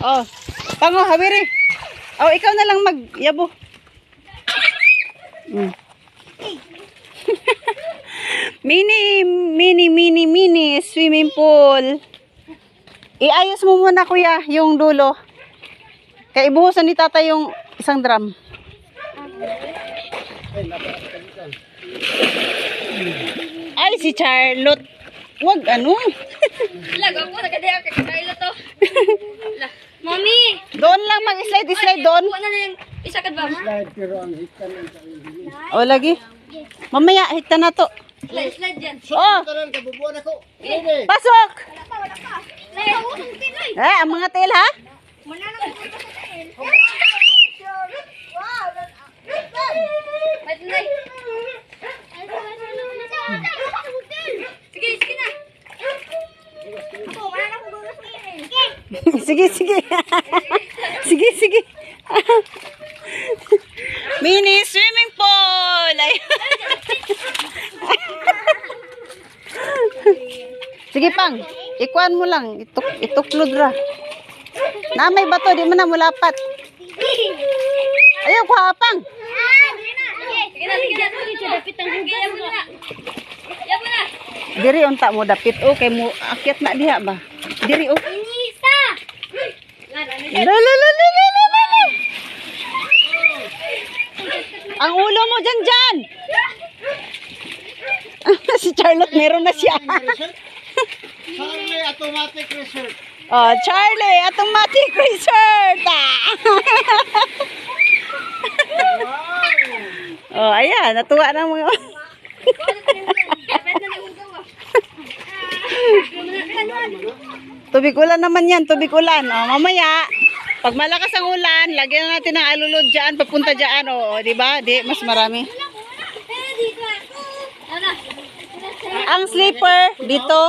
Oh, pango, habiri. Oh, ikaw na lang mag-yabo. Mm. mini, mini, mini, mini swimming pool. Iayos mo muna kuya yung dulo. Kaya ibuhusan ni tata yung isang drum. Ay, si Charlotte. Wag ano. Lag ako, nagadaya ka kailo to. Doon lang mag-slide, slide doon. Kuha na na yung isa ka ba? O, lagi. Mamaya, hita na to. Slide, slide dyan. Oh, Tanan kabubuan ako. pasok! Slide! Eh, ang mga tail ha? Sige, sige na. sige, sige. Sige, sige. Mini swimming pool! Sige pang, ikuan mo lang. Ituk, ituklod ra. Na may bato, di mo na mulapat. Ayaw, kuha pang. Diri unta mo dapit o kay mo akyat na diha ba? Diri o. La la la la la la la. la. Ang ulo mo dyan dyan. si Charlotte meron na siya. Charlie automatic resort. oh, Charlie, automatic resort. Ah. oh, ayan, natuwa na mga. Tubig ulan naman yan, tubig ulan. O, mamaya, pag malakas ang ulan, lagyan na natin ng alulod dyan, papunta dyan. O, o, di ba? Di, mas marami. Ang slipper, dito.